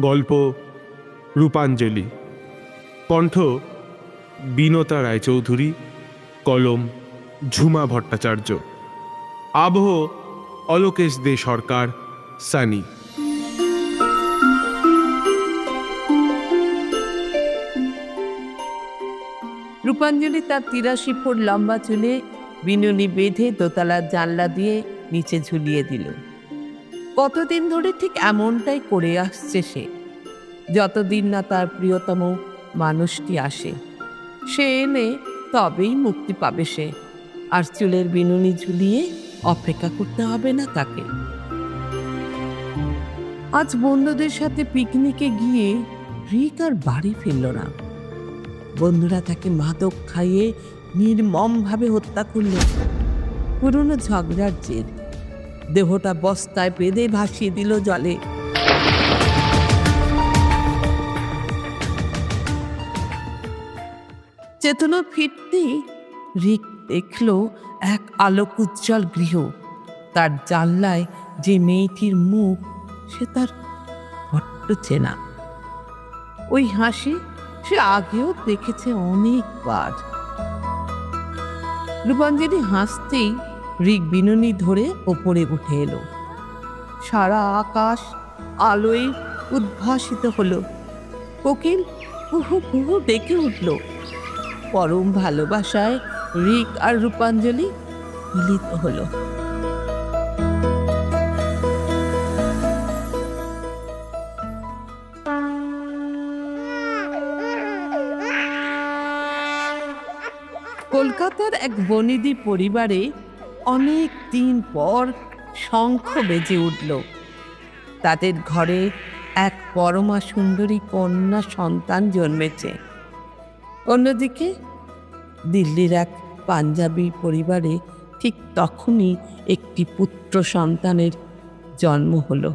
গল্প রূপাঞ্জলি। কণ্ঠ বিনতা রায়চৌধুরী, কলম ঝুমা ভট্টাচার্য। আবহ অলোকেশ দে সরকার, সানি। রূপাঞ্জলি তার তিরাশি ফুট লম্বা চুলে বিনুনি বেঁধে দোতলার জানলা দিয়ে নিচে ঝুলিয়ে দিল। কতদিন ধরে ঠিক এমনটাই করে আসছে সে। যতদিন না তার প্রিয়তম মানুষটি আসে, সে এনে তবেই মুক্তি পাবে সে। আর চুলের বিনুনি ঝুলিয়ে অপেক্ষা করতে হবে না তাকে। আজ বন্ধুদের সাথে পিকনিকে গিয়ে রিক আর বাড়ি ফিরল না। বন্ধুরা তাকে মাদক খাইয়ে নির্মমভাবে হত্যা করল। পুরনো ঝগড়ার জের। দেহটা বস্তায় বেঁধে ভাসিয়ে দিল জলে। চেতনা ফিরতেই রিক দেখল এক আলোক উজ্জ্বল গৃহ। তার জানলায় যে মেয়েটির মুখ, সে তার বড্ড চেনা। ওই হাসি সে আগেও দেখেছে অনেকবার। রূপাঞ্জলি হাসতেই রিক বিনুনি ধরে ওপরে উঠে এলো। সারা আকাশ আলোয় উদ্ভাসিত হলো। কোকিল কুহু কুহু ডেকে উঠল। পরম ভালোবাসায় রিক আর রূপাঞ্জলি মিলিত হলো। কলকাতার এক বনিদি পরিবারে অনেক দিন পর শঙ্খ বেজে উঠল। তাদের ঘরে এক পরমা সুন্দরী কন্যা সন্তান জন্মেছে। অন্যদিকে দিল্লির এক পাঞ্জাবি পরিবারে ঠিক তখনই একটি পুত্র সন্তানের জন্ম হলো।